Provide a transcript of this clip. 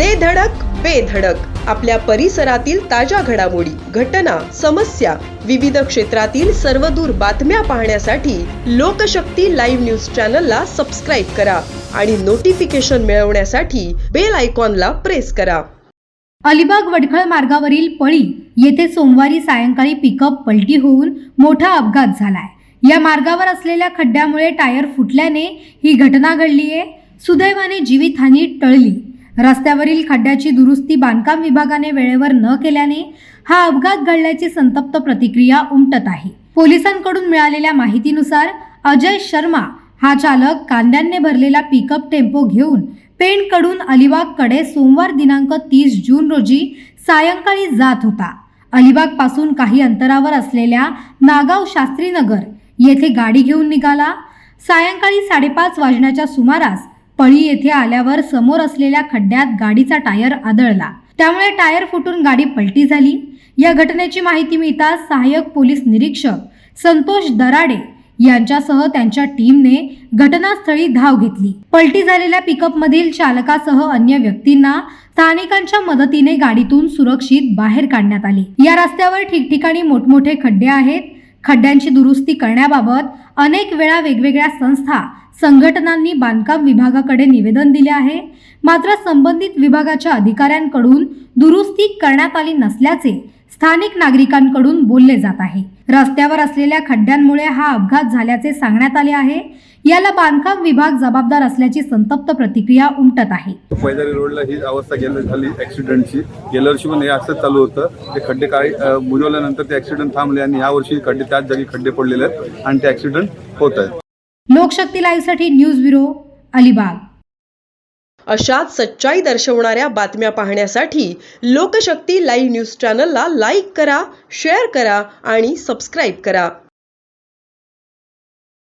दे धडक बेधडक आपल्या परिसरातील ताज्या घडामोडी घटना समस्या विविध क्षेत्रातील सर्वदूर बातम्या पाहण्यासाठी लोकशक्ती लाईव्ह न्यूज चॅनलला सबस्क्राईब करा आणि नोटिफिकेशन मिळवण्यासाठी बेल आयकॉनला प्रेस करा. अलिबाग वडखळ मार्गावरील पळी येथे सोमवारी सायंकाळी पिकअप पलटी होऊन मोठा अपघात झालाय. या मार्गावर असलेल्या खड्ड्यामुळे टायर फुटल्याने ही घटना घडली आहे सुदैवाने जीवितहानी टळली. रस्त्यावरील खड्ड्याची दुरुस्ती बांधकाम विभागाने वेळेवर न केल्याने हा अपघात घडल्याची संतप्त प्रतिक्रिया उमटत आहे. पोलिसांकडून मिळालेल्या माहितीनुसार अजय शर्मा हा चालक कांद्यांनी भरलेला पिकअप टेम्पो घेऊन पेणकडून अलिबागकडे सोमवार दिनांक तीस जून रोजी सायंकाळी जात होता. अलिबागपासून काही अंतरावर असलेल्या नागाव शास्त्रीनगर येथे गाडी घेऊन निघाला. सायंकाळी साडेपाच वाजण्याच्या सुमारास पळी येथे आल्यावर समोर असलेल्या खड्ड्यात गाडीचा टायर आदळला. त्यामुळे टायर फुटून गाडी पलटी झाली. या घटनेची माहिती मिळताच सहाय्यक पोलीस निरीक्षक संतोष दराडे यांच्यासह त्यांच्या टीमने घटनास्थळी धाव घेतली. पलटी झालेल्या पिकअप मधील चालकासह अन्य व्यक्तींना स्थानिकांच्या मदतीने गाडीतून सुरक्षित बाहेर काढण्यात आले. या रस्त्यावर ठिकठिकाणी मोठमोठे खड्डे आहेत. खड्ड्यांची दुरुस्ती करण्याबाबत अनेक वेळा वेगवेगळ्या संस्था संघटनांनी बांधकाम विभागाकडे निवेदन दिले आहे. मात्र संबंधित विभागाच्या अधिकाऱ्यांकडून दुरुस्ती करण्यात आली नसल्याचे स्थानिक नागरिकांकडून बोलले जात आहे. रस्त्यावर असलेल्या खड्ड्यांमुळे हा अपघात झाल्याचे सांगण्यात आले आहे. याला बांधकाम विभाग जबाबदार असल्याची संतप्त प्रतिक्रिया उमटत आहे. पैदारी रोडला ही अवस्था गेल्या झाली ऍक्सिडेंटची गेल्या वर्षी पण हे असंच चालू होतं. ते खड्डे काही बुजवल्यानंतर ते ॲक्सिडेंट थांबले आणि या वर्षी खड्डे त्याच जागी खड्डे पडलेले आहेत आणि ते ऍक्सिडेंट होत आहेत. लोकशक्ती लाईव्हसाठी न्यूज ब्युरो अलिबाग. अशाच सच्चाई दर्शवणाऱ्या बातम्या पाहण्यासाठी लोकशक्ती लाईव्ह न्यूज चॅनलला लाईक करा शेअर करा आणि सबस्क्राईब करा.